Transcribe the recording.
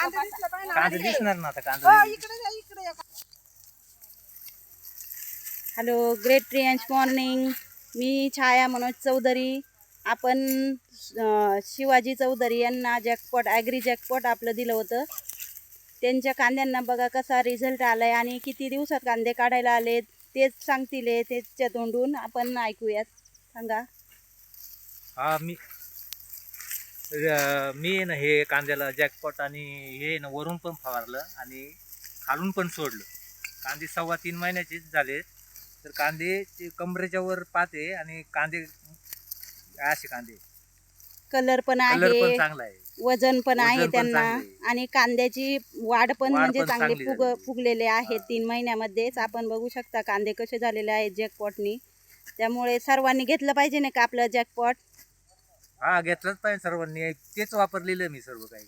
कांदे दिसले पाहिजे ना. कांदे अरे. दिसणार ना आता हो, कांदे इकडे या, इकडे या. Hello great Priyansh morning. मी छाया मनोज चौधरी. आपण अं, शिवाजी चौधरी यांना जॅकपॉट ॲग्री जॅकपॉट आपलं दिलं होतं. त्यांच्या कांद्यांना बघा कसा रिझल्ट आला आहे आणि किती दिवसात कांदे काढायला आले तेच सांगतील हे, त्याच्या तोंडून. आपण ऐकूयात. सांगा. हा मी मी आहे ना हे कांद्याला जॅकपॉट आणि हे ना वरून पण फवारलं आणि खालून पण सोडलं. कांदे सव्वा तीन महिन्याचेच झाले. तर कांदे ते कमरेच्या वर पाते आणि कांदे असे कांदे. कलर पण आहे. चांगला आहे. वजन पण आहे त्यांना. आहे. आणि कांद्याची वाढ पण म्हणजे चांगली फुग. फुगलेले आहेत तीन महिन्यामध्येच. आपण बघू शकता कांदे कसे झालेले आहेत जॅकपॉटनी त्यामुळे सर्वांनी घेतलं पाहिजे नाही का आपलं जॅकपॉट हा घेतलंच पाहिजे सर्वांनी. तेच वापरलेलं आहे मी सर्व काही.